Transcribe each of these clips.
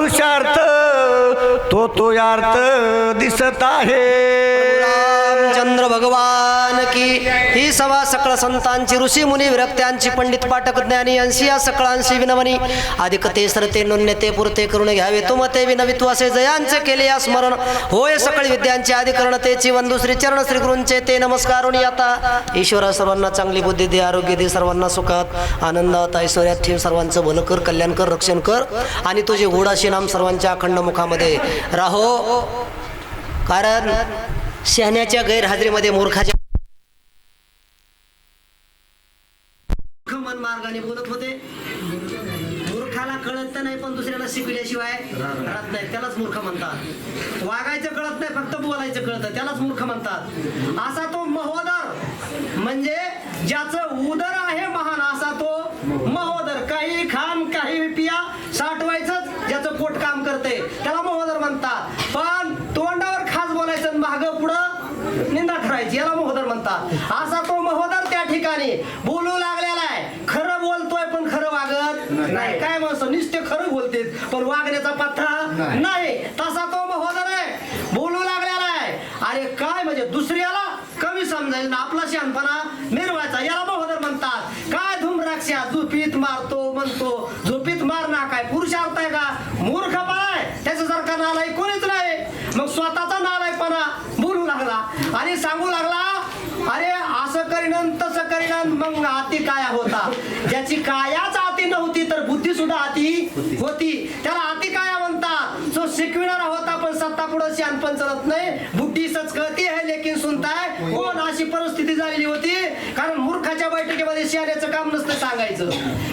पुरुषार्थ तो तो यार्थ दिसत आहे. रामचंद्र भगवान की ही सभा सकळ संतांची ऋषी मुनी विरक्त्यांची पंडित पाठक ज्ञानी अंशी या सकळांशी विनवणी. अधिक ते सरते नोन्यते पुरते करून घ्यावे तुम ते विनवित्व असे जयांचे केले या स्मरण. होय सकळ विद्यांचे अधिकरण तेची वंदू श्री चरण श्री गुरूंचे ते नमस्कारुणी आता. ईश्वर सर्वांना चांगली बुद्धी दे आरोग्य दे सर्वांना सुखात आनंदात ऐश्वर्यात ठेव सर्वांचं भलं कर कल्याण कर रक्षण कर. आणि तुझे गोडाशी नाम सर्वांच्या अखंड मुखामध्ये. राहो. कारण शहाण्याच्या गैरहजेरीमध्ये मूर्खाच्या मूर्ख मन मार्गाने बोलत होते. मूर्खाला कळत नाही पण दुसऱ्याला शिकल्याशिवाय राहत नाही. त्यालाच मूर्ख म्हणतात. वागायचं कळत नाही फक्त बोलायचं कळतं. त्यालाच मूर्ख म्हणतात. असा तो महोदर म्हणजे ज्याचं उदर आहे महान असा तो महोदर. काही खान काही पिया साठवायचंच ज्याचं पोट काम करते त्याला महोदर म्हणतात पण तोंडावर खास बोलायचं आणि मागं पुढं निंदा करायची याला महोदर म्हणतात. असा तो महोदर त्या ठिकाणी बोलू लागलेला आहे. खरं बोलतोय पण खरं वागत नाही. काय म्हणतो? नुसते खरं बोलते पण वागण्याचा पत्ता नाही. तसा तो महोदर आहे. बोलू लागलेला आहे. अरे काय म्हणजे दुसऱ्याला कमी समजायचं ना आपला शहाणपणा मिरवायचा. याला महोदर म्हणतात. काय धुमराक्षा झोपीत मारतो म्हणतो. झोपीत मारणार काय? पुरुषार्थ आहे का? मूर्खपणा आहे. त्याच्यासारखा नालाय कोणीच नाही. मग लागला आणि सांगू लागला अरे असं करीन तसं करीन मग हाती काया होता. ज्याची कायाच हाती नव्हती तर बुद्धी सुद्धा हाती. होती. त्याला हाती काया म्हणतात. जो शिकविणारा होता सत्ता पुढे शानपण चालत नाही. बुद्धी सच कळती आहे लेकिन सुनताय. कोण अशी परिस्थिती झालेली होती? कारण मूर्खाच्या बैठकीमध्ये शियाण्याचं काम नसतं सांगायचं.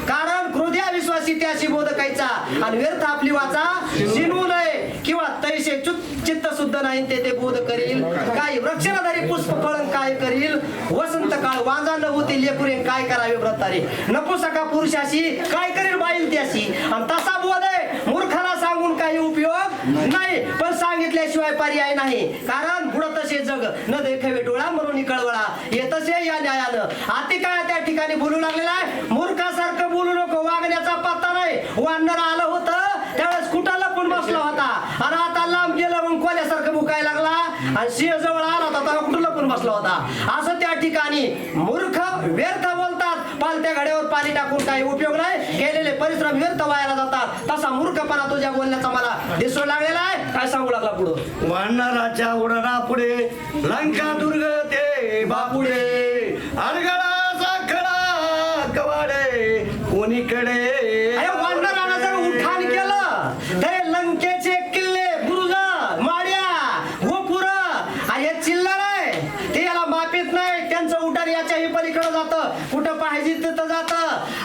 कारण क्रोध्या विश्वासी त्याशी बोधकायचा. आणि व्यर्थ आपली वाचा. शिनू नये किंवा तैसे चुत चित्त शुद्ध नाही ते ते बोध करील. काही वृक्षणाधारी पुष्प फळन काय करील? वसंत काळ वांजा न होती लेकुरे काय करावे व्रतारे? नपुसका पुरुषाशी काय करील बाईल त्याशी आणि तसा बोध आहे मूर्खाला सांगून काही उपयोग नाही. पण सांगितल्याशिवाय पर्याय नाही. कारण पुढं तसे जग. न देखावे डोळा म्हणून कळवळा. हे तसे या न्यायानं. आती काय त्या ठिकाणी बोलू लागलेला आहे. मूर्खासारखं बोलू नको. वागण्याचा पत्ता नाही. वानर आलं होतं. त्यावेळेस कुठं लपून बसला होता? आणि आता लांब गेलं मग कोल्यासारखं मुकायला लागला. आणि सिंह जवळ आला होता. कुठं लपून बसला होता? असं त्या ठिकाणी मूर्ख व्यर्थ बोलतात पालत्या घड्यावर पाणी टाकून काही उपयोग नाही. केलेले परिश्रम व्यर्थ व्हायला जातात. तसा मूर्खपणा तुझ्या बोलण्याचा मला दिसू लागलेला आहे. काय सांगू लागला पुढं? वानराच्या उडना पुढे लंका दुर्ग ते बापुडे अडगळा साखळा कवाडे कोणीकडे अरे वानरानं जर उठाण केलं तर हे लंकेचे किल्ले बुरुज माड्या गोपुर आणि हे चिल्लर आहे ते याला मापित नाही त्यांचं उठाण याच्याही पलीकडे पाहिजे तिथं जात.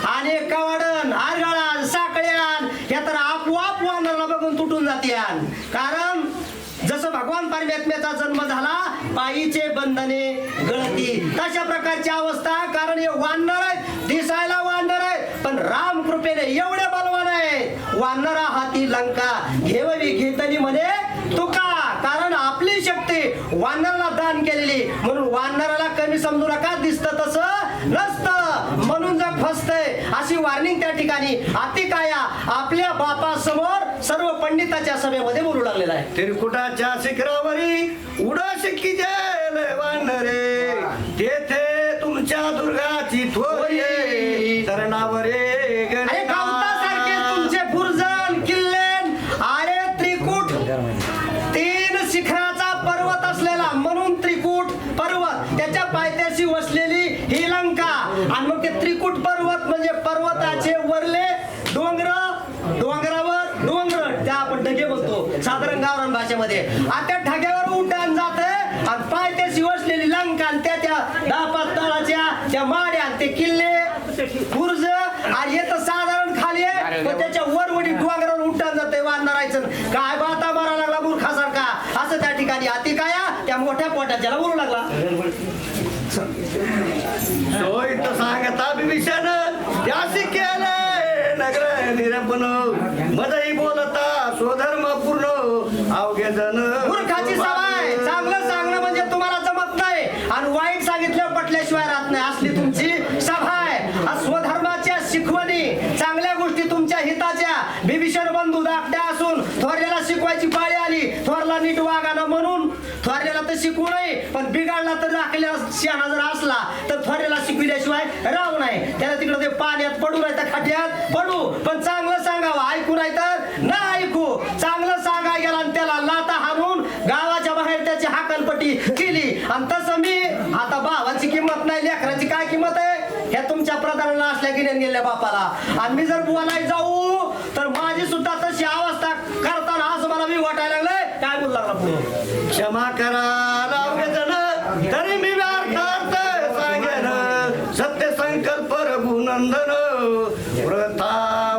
आणि कवाडन आरगाळान साकळ्यान या तर आपोआप वानराला बघून तुटून जात्यान. कारण जसं भगवान परमात्म्याचा जन्म झाला पायीचे बंधने गळती तशा प्रकारची अवस्था कारण हे वानर आहेत. दिसायला वानर आहेत पण राम कृपेने एवढे बलवान आहेत. वानरा हाती लंका. घेववी घेतली म्हणे तुका. कारण आपली शक्ती वानराला दान केलेली. म्हणून वानराला कमी समजू नका दिसत तसं नसतं म्हणून जर फसतंय अशी वॉर्निंग त्या ठिकाणी. अतिकाया आपल्या बापासमोर सर्व पंडिताच्या सभेमध्ये बोलू लागलेला आहे. त्रिकुटाच्या शिखरावरी उडा शिक्की जेल वानरे तेथे तुमच्या दुर्गाची थोरी तरणावरे भाषेमध्ये आणि त्या ढग्यावर उड्डाण जात आणि पायथ्याशी वसलेली लंका आणि त्याच्या दहा पाच तळाच्या त्या माड्या आणि ते किल्ले. बुर्ज. आणि हे तर साधारण खाली आहे. पण त्याच्या वरवडी डोंगरावर उड्डाण जाते वाढणारायचं काय बाता मारा लागला मूर्खासारखा. असं त्या ठिकाणी अति काया. त्या मोठ्या पोटाच्याला बोलू लागला. सांगता विभीषण त्यासी केले नगर स्वधर्म पूर्ण अवघे जण मूर्खाची सवय. चांगलं सांगणं म्हणजे तुम्हाला जमत नाही. आणि वाईट सांगितलं पटल्याशिवाय राहत नाही. असली तुमची सभा आहे स्वधर्माच्या शिकवणी. चांगल्या गोष्टी तुमच्या हिताच्या. बिभीषण बंधू धाकट्या असून ना म्हणून. थोरल्याला तर शिकवू नये. पण बिघाडला तर राखलेला शहाणा जर असला तर थोरल्याला शिकविल्याशिवाय राहू नाही त्याला तिकडे ते पाण्यात पडू नाही तर खाट्यात पडू. पण चांगलं सांगावं. ऐकू नाही तर ना ऐकू. चांगलं सांगा गेला आणि त्याला लाता हाणून गावाच्या बाहेर त्याची हाकलपट्टी केली. आणि तसं मी आता भावाची किंमत नाही लेकराची काय किंमत आहे? ह्या तुमच्या प्रधानाला असल्या गिन्यान गेल्या बापाला. आणि मी जर बोलाय जाऊ तर माझी सुद्धा तशी अवस्था करताना असं मला मी वाटायला लागलंय. काय बोलू लागला पुढे? क्षमा करा जण. तरी मी व्यर्थार्थ सांगेन. सत्य संकल्प रघुनंदन प्रथा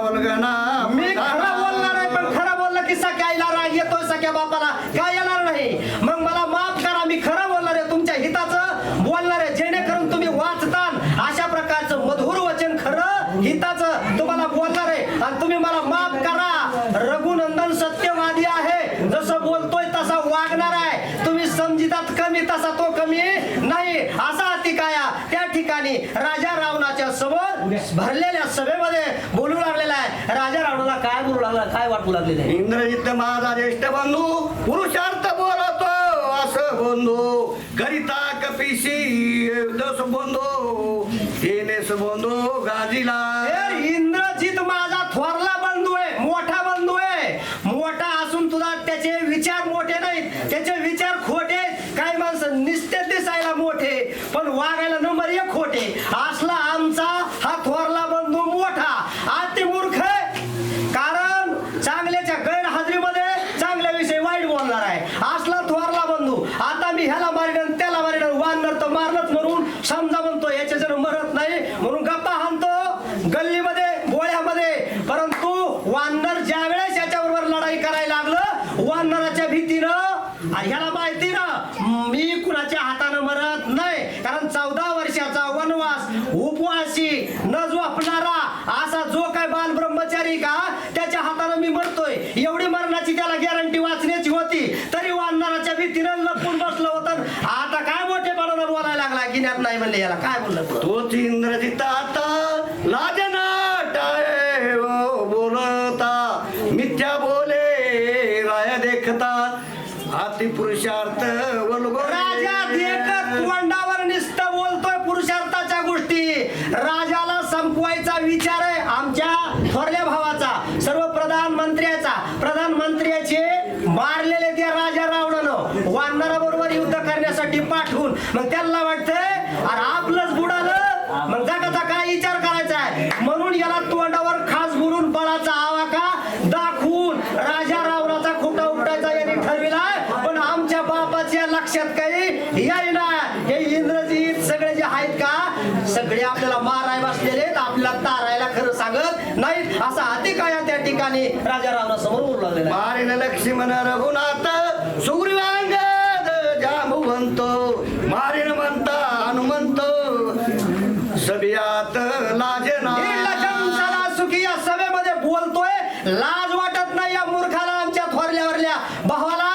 वल्गना मी खरं बोलणार आहे पण खरं बोललं की सख्या आईला राग येतोय सख्या बापाला काय येणार नाही मग मला माफ करा मी खरं बोलणार आहे तुमच्या हिताचं बोलणार आहे जेणेकरून तुम्ही वाचताल अशा प्रकारचं मधुर वचन खरं हिताचं तुम्हाला बोलणार आहे आणि तुम्ही मला माफ करा रघुनंदन सत्यवादी आहे जसं बोलतोय तसा वागणार आहे तुम्ही समजितात कमी तसा तो कमी नाही असा अतिकाया त्या ठिकाणी राजा रावणाच्या समोर भरलेल्या सभेमध्ये बोलू लागलेला आहे. राजा रावणाला काय बोलू लागला काय वाटू लागलेलं आहे इंद्रजित माझा ज्येष्ठ बंधू पुरुषार्थ बोलतो असं बंधू करिता कपिशी दस बंधू येनेस बंधू गाजीला. इंद्रजित माझा थोरला बंधू आहे मोठा बंधू आहे मोठा असून तुझा त्याचे विचार मोठे नाहीत त्याचे विचार खोटे आहेत. काही माणसं निस्ते दिसायला मोठे पण वागायला नंबर एक खोटे असला आमचा हा थोरला बंधू मोठा अति मूर्ख आहे कारण चांगल्याच्या गैरहजेरीमध्ये चांगल्याविषयी वाईट बोलणार आहे असला थोरला बंधू आता मी ह्याला मारिन त्याला मारिन वानर तर मारलंच म्हणून समजा म्हणतो याच्या जर मरत नाही म्हणून गप्पा हाणतो गल्लीमध्ये गोळ्यामध्ये परंतु वानर ज्या वेळेस याच्याबरोबर लढाई करायला लागलं वानराच्या भीतीनं आणि ह्याला माहिती ना मी कुणाच्या हातानं मरत नाही कारण चौदा वर्षाचा वनवास उपवासी न झोपणारा असा जो काय बाल ब्रह्मचारी का त्याच्या हातानं मी मरतोय. एवढी मरणाची त्याला गॅरंटी वाचण्याची होती तरी वानराच्या भीतीनं लपून बसलं होतं. आता काय मोठेपणानं बोलायला लागला गिन्यात नाही म्हणले याला. काय बोललं तू मारिन लक्ष्मण रघुनाथ सुग्रीवांगद जांबुवंत मारिन म्हणता हनुमंत सबियात लाजना हे लखन सदा सुखी या सभेमध्ये बोलतोय लाज वाटत नाही या मूर्खाला आमच्या थोरल्यावरल्या भावाला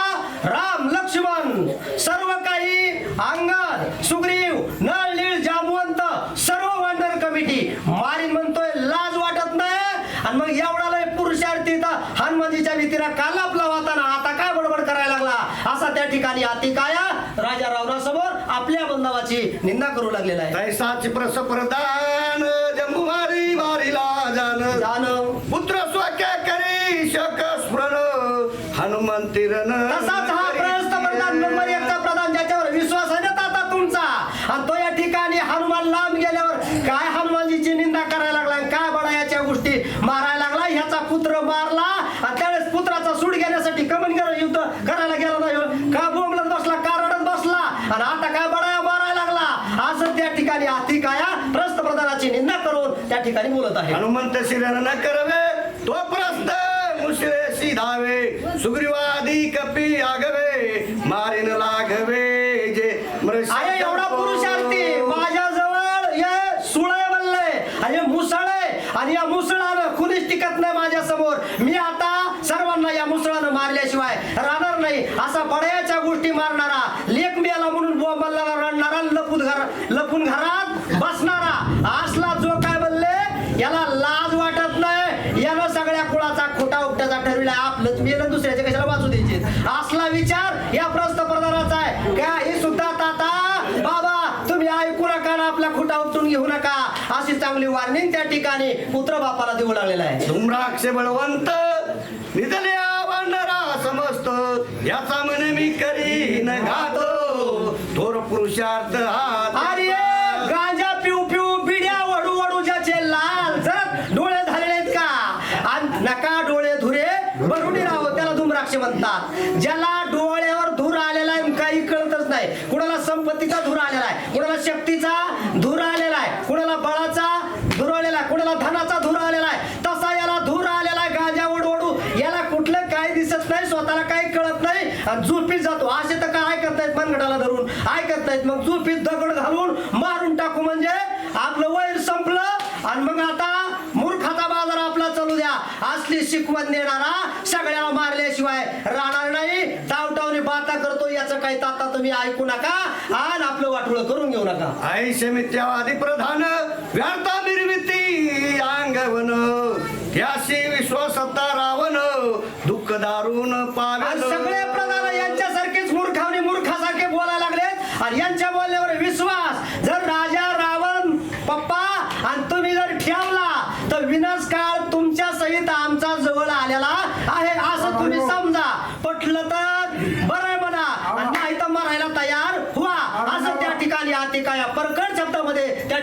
राम लक्ष्मण सर्व काही अंगद सुग्रीव नळ नीळ जामवंत सर्व वंडर कमिटी मारीन म्हणतोय लाज वाटत नाही आणि मग एवढा लय पुरुषार्थी इथं हनुमानजीच्या भीतीला काल आपला होताना आता काय बडबड करायला लागला? असा त्या ठिकाणी अतिकाया राजा रावणासमोर आपल्या बंधावाची निंदा करू लागलेला आहे. तैसाची प्रस प्रदान जम्मू मारी मारिला जान जाणव पुत्र स्वक्या करी शक स्मरण हनुमंतिरन तसाच हा प्रशस्त प्रधान नंबर एकचा प्रधान ज्याच्यावर विश्वास आहे ना आता तुमचा? आणि तो या ठिकाणी हनुमान लांब गेल्यावर काय हनुमानजीची निंदा करायला लागला आणि काय बडा याच्या गोष्टी मारायला लागला ह्याचा पुत्र मारला आणि त्यावेळेस पुत्राचा सूड घेण्यासाठी कमन गेला युद्ध करायला गेला नाही हो. का बोंबलत बसला का रडत बसला आणि आता काय बडाया मारायला लागला असं त्या ठिकाणी अतिकाया प्रस्त प्रधानाची निंदा त्या ठिकाणी बोलत आहे. हनुमंत शिरण करवे तो प्रस्त मुशरे धावे सुग्रीवादी कपी आगवे मारिन लागवे जे मृषा आहे एवढा पुरुषार्थी माझ्याजवळ हे सुळे बनलंय आणि मुसळ आणि या मुसळानं कुणीच टिकत नाही माझ्यासमोर मी आता सर्वांना या मुसळानं मारल्याशिवाय राहणार नाही. असा बड्याच्या गोष्टी मारणारा लेख मिळाला म्हणून बोंबलला रडणारा लपून घर लपून घरात बसणारा असला आपल्या मी मेलं दुसऱ्याच्या कशाला वाचू द्यायचे असला विचार या प्रस्तप्रदाराचा आहे. का हे सुद्धा ताता बाबा तुम्ही ऐकू नका ना आपला खुटा उठून घेऊ नका. अशी चांगली वार्निंग त्या ठिकाणी पुत्र बापाला देऊ लागलेला आहे. धुम्राक्ष बळवंत निधले आवडणारा समजत याचा मन मी करीन घातो. थोर पुरुषार्थ हा ज्याला डोळ्यावर धूर आलेला आहे काही कळतच नाही. कुणाला संपत्तीचा धूर आलेला आहे कुणाला शक्तीचा धूर आलेला आहे कुणाला बळाचा धूर आलेला आहे कुणाला धनाचा धूर आलेला आहे. तसा याला धूर आलेला आहे गाजा ओढवडू याला कुठलं काही दिसत नाही स्वतःला काही कळत नाही. आणि झोपीत जातो. असे तर काय ऐकत नाहीत मनगडाला धरून. ऐकत नाहीत. मग झोपीत दगड घालून मारून टाकू म्हणजे आपलं वैर संपलं. आणि मग आता मूर्खाचा बाजार आपला चालू द्या असली शिकवण देणारा सगळ्याला मारल्याशिवाय राहणार नाही. टावटावने बाता करतो याचं काही ताता तुम्ही ऐकू नका. आणि आपलं वाटोळं करून घेऊ नका. आयुष्य मिथ्यावादी प्रधान व्यर्था निर्मिती अंगवन त्याशी विश्वसत्ता रावण दुःख आणि पावन सगळे प्रधान यांच्यासारखेच मूर्खावने मूर्खासारखे बोलायला लागलेत. आणि यांच्या बोलण्यावर विश्वास जर राजा रावण पप्पा आणि तुम्ही जर ठेवला तर विनाश काळ तुमच्या सहित आमचा जवळ आलेला आहे असं तुम्ही समजा पटलं तर बरं आहे म्हणा आणि नाही तर मरायला तयार व्हा असं त्या ठिकाणी आतिका या परकट शब्दामध्ये त्या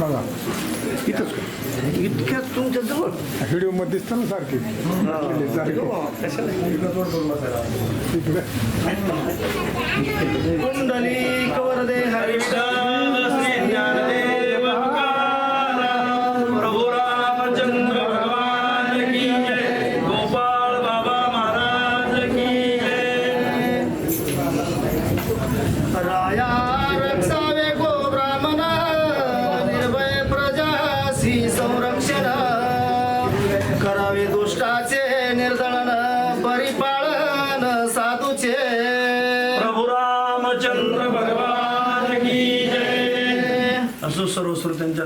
बघा. इतक्यात तुमच्या जवळ? व्हिडिओमध्ये दिसतं ना सारखे. तिकडे कुंडली कवरदे प्रभु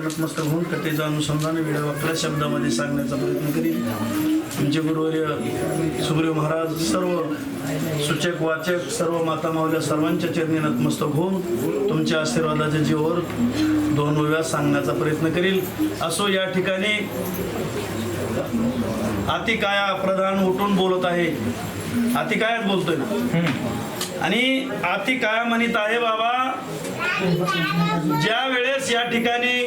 नतमस्तक होऊन कथेचा अनुसंधान वेळ आपल्या शब्दामध्ये सांगण्याचा प्रयत्न करीन तुमचे गुरुवर्य सुग्रीव महाराज सर्व सूचक वाचक सर्व माता मावल्या सर्वांच्या चरणी नतमस्तक होऊन तुमच्या आशीर्वादाच्या जीवावर दोन वेळा सांगण्याचा प्रयत्न करील. असो या ठिकाणी अतिकाया प्रधान उठून बोलत आहे. अतिकायात बोलतोय. आणि आणि अतिकाया म्हणत आहे बाबा ज्या वेळेस या ठिकाणी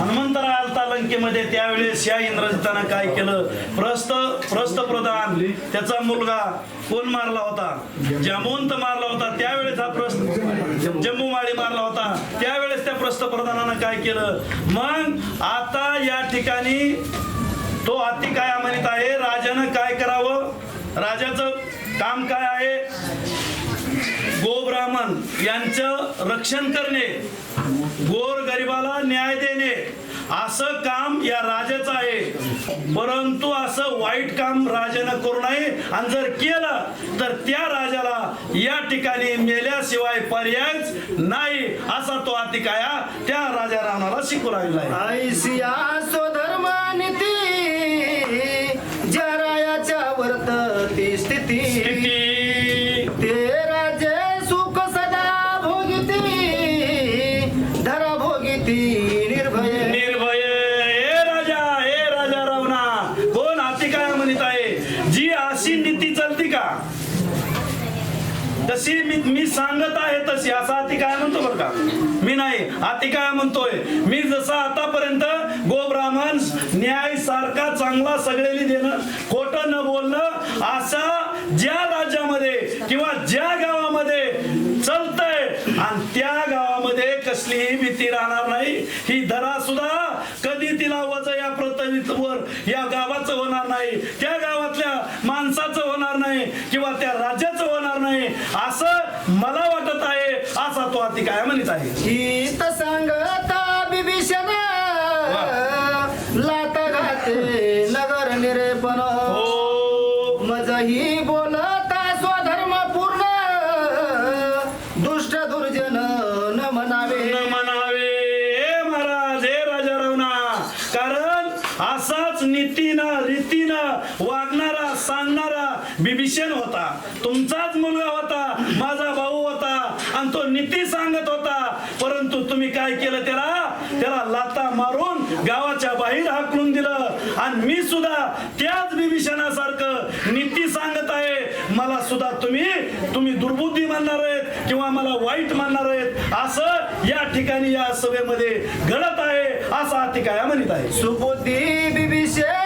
हनुमंतरा आलता लंकेमध्ये त्यावेळेस या इंद्रजितानं काय केलं? प्रस्त प्रस्त प्रधान त्याचा मुलगा कोण मारला होता? जमवंत मारला होता. त्यावेळेस हा प्रस्त जम्मू माळी मारला होता. त्यावेळेस त्या प्रस्त प्रधानानं काय केलं? मग आता या ठिकाणी तो अति काय म्हणत आहे राजानं काय करावं? राजाचं काम काय आहे? गोब्राह्मण यांचं रक्षण करणे गोर गरिबाला न्याय देणे असं काम या राजाचं आहे. परंतु असं वाईट काम राजानं करू नये. आणि जर केलं तर त्या राजाला या ठिकाणी मेल्याशिवाय पर्यायच नाही असा तो अतिकाया त्या राजा रावणाला शिकू लागला सुद्धा कधी तिला वज या पृथ्वीवर या गावाचं होणार नाही त्या गावातल्या माणसाचं होणार नाही किंवा त्या राज्याचं होणार नाही असं मला वाटत आहे असा तो अति काय म्हणत आहे. आणि मी सुद्धा त्याच विभीषणासारखं नीती सांगत आहे मला सुद्धा तुम्ही तुम्ही दुर्बुद्धी मानणार आहेत किंवा मला वाईट मानणार आहेत असं या ठिकाणी या सभेमध्ये घडत आहे असा ठिकाया म्हणत आहे. सुबुद्धी विभीषण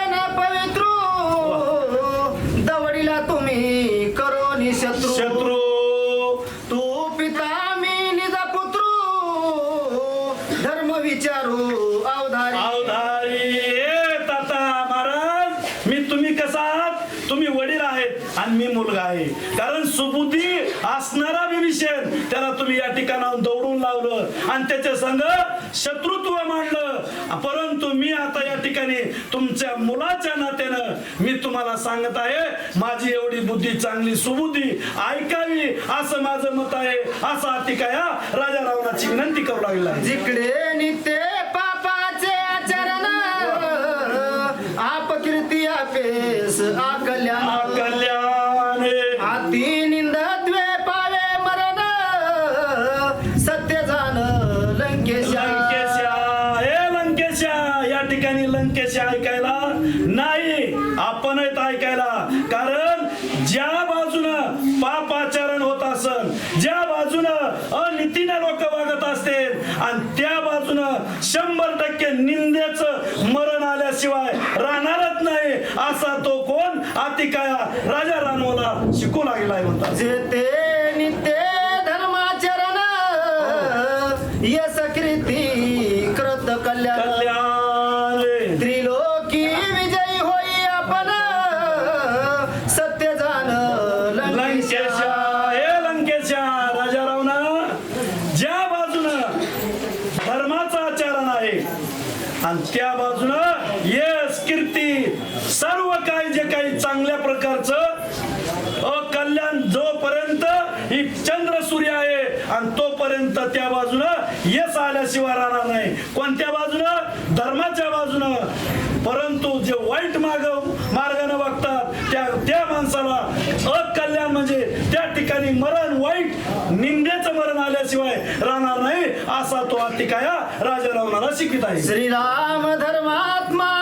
आता या ठिकाणी तुमच्या मुलाच्या नात्यानं मी तुम्हाला सांगत आहे माझी एवढी बुद्धी चांगली सुबुद्धी ऐकावी असं माझं मत आहे असं अतिकाया राजा रावणाची विनंती करू लागला जिकडे नित्य पापाचे आचरण आप कीर्ती आकल्या आकल्या जेते निते धर्माचरण यस कृती आल्याशिवाय राहणार नाही असा तो अतिकाया राजा रावणाला शिकवित आहे. श्रीराम धर्मात्मा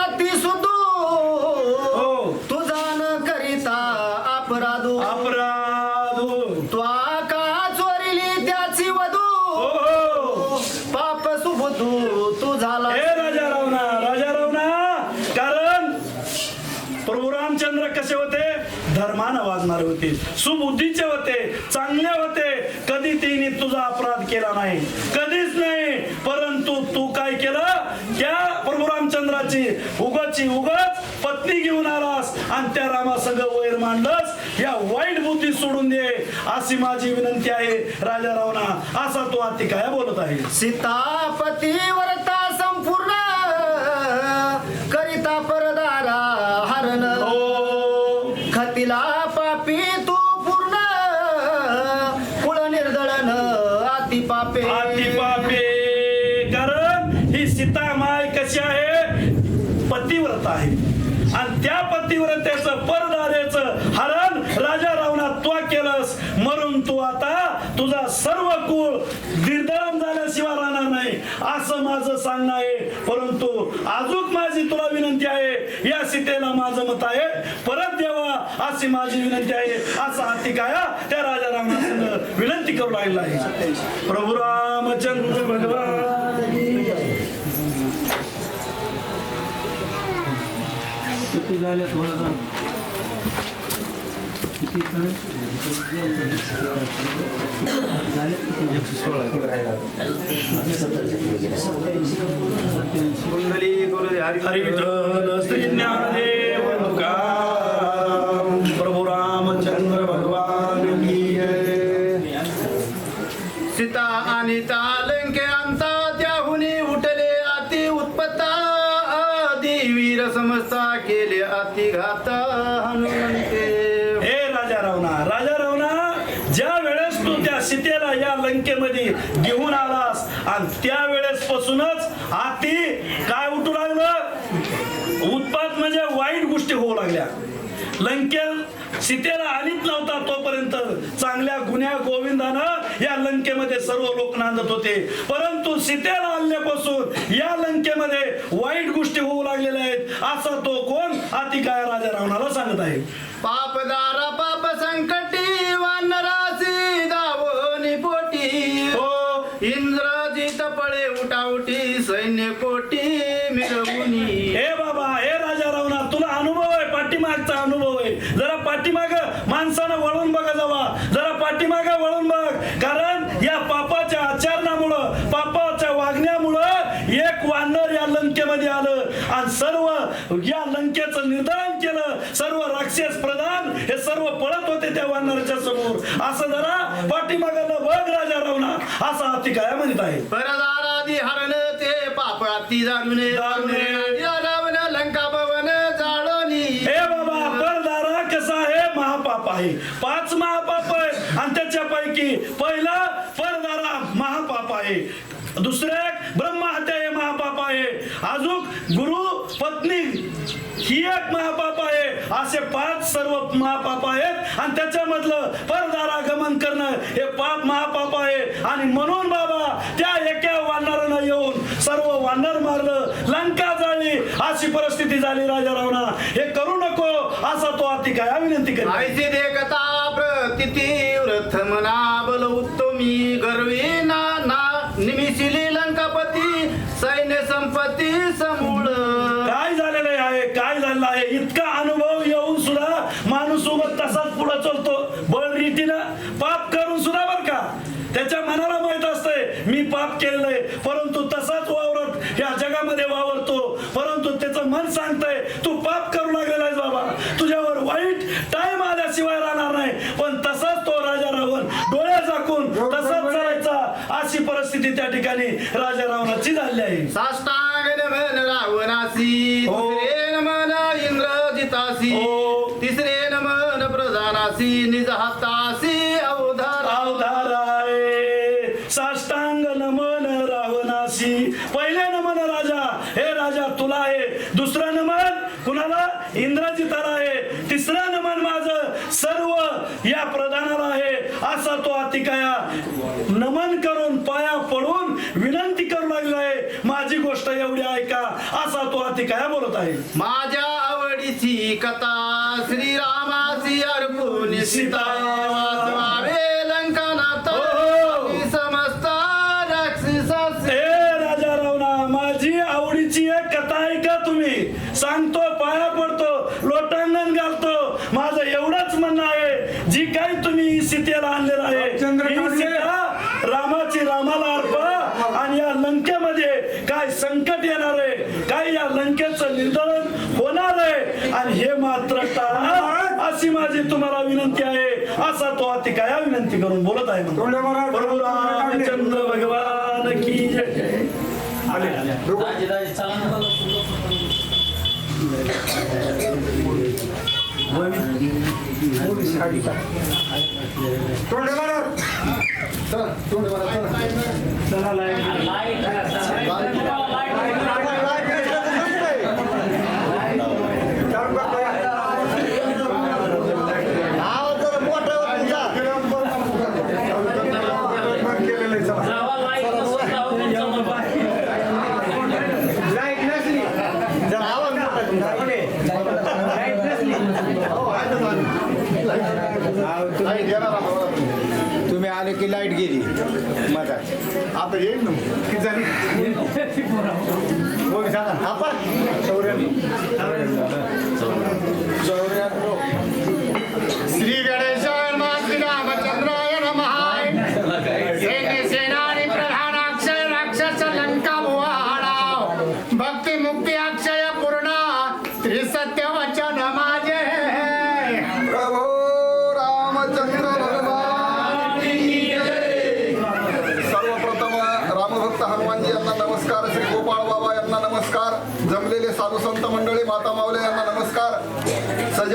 अशी माझी विनंती आहे राजा रावणा असा तो अति काय बोलत आहे. सीतापतीवर माझी विनंती आहे असा हत्ती काय त्या राजा रामनाथानं विनंती करू लागला आहे प्रभू रामचंद्र भगवान कुंडली गुरु हरिविठल श्री ज्ञानदेव गोष्टी होऊ लागल्या. लंकेत सीतेला आलीच नव्हता तोपर्यंत. चांगल्या गुन्ह्या गोविंदानं या लंकेमध्ये सर्व लोक नांदत होते. परंतु सीतेला आणल्यापासून या लंकेमध्ये वाईट गोष्टी होऊ लागलेल्या आहेत. असा तो कोण? अतिकाय राजा रावणाला सांगत आहे. पापदारा पाप संकटी वानरासी दावोनी पोटी हो इंद्रजित पळे उठाउटी सैन्य कोटी मिरवुनी हे बाबा हे राजा रावणा तुला अनुभव आहे पाठीमागचा अनुभव आहे जरा पाठीमाग माणसानं वळून बघा जावा जरा पाठीमाग वळून बघ कारण या पापाच्या आचरणामुळं पापाच्या वागण्यामुळं एक वानर या लंकेमध्ये आलं आणि सर्व या लंकेचं निर्धारण केलं. सर्व राक्षस प्रधान हे सर्व पळत होते त्या वानराच्या समोर. असं जरा पाठीमागाला बघ राजा रावणा असा अति काय म्हणत आहे. परदारादी हरण ते पाप अति जाणूने जाणूने. रावण लंका भवन जाळोनी हे बाबा परदारा कसा आहे? महापाप आहे. पाच महापाप आहे आणि त्याच्यापैकी पहिला परदारा महापाप आहे दुसरे ब्रह्महत्या हे महापाप आहे अजून गुरु पत्नी ही एक महापाप आहे असे पाच सर्व महापाप आहेत आणि त्याच्यामधलं परदारा गमन करणं हे पाप महापाप आहे. आणि म्हणून बाबा त्या एका वानरानं येऊन सर्व वानर मारलं लंका जाळली अशी परिस्थिती झाली राजा रावणा हे करू नको असा तो अति काय विनंती करेल ऐसे देखता प्रतितीव्रथ मना बल उत्तमी गर्वी नमन रावणासी. पहिले नमन राजा. हे राजा तुला आहे. दुसरा नमन कुणाला? इंद्राची तारा आहे. तिसरा नमन माझ सर्व या प्रधानाला आहे. असा तो अतिकाया नमन करून पाया पडून विनंती करू लागला आहे. माझी गोष्ट एवढी ऐका असा तो अतिकाया बोलत आहे. माझ्या आवडीची कथा श्रीरामासी अर्पुनी सीता वाचवावे लंकानाथ हो. समस्त राक्षसासी ए राजा रावणा माझी आवडीची एक कथा ऐका तुम्ही सांगतो पाया पडतो लोटांगण घालतो माझं एवढंच म्हणणं आहे जी काही ही सीतेला आणलेलं आहे चंद्र ही काढले. सीता रामाची रामाला अर्पा आणि या लंकेमध्ये काय संकट येणार आहे. काय या लंकेचं निर्धारण होणार आहे. आणि हे मात्र टाळा. अशी माझी तुम्हाला विनंती आहे. असा तो अति काय विनंती करून बोलत आहे रामचंद्र भगवान की चला तोंडे मारा. चला तोंडे मारा चला. लाइट चालू करतो या. बंद केलेलं आहे, चला. लाइट नसली तुम्ही आले की लाइट गेली. मधात आता येईल ना. किती झाली? कोणी सांगा. आपण श्री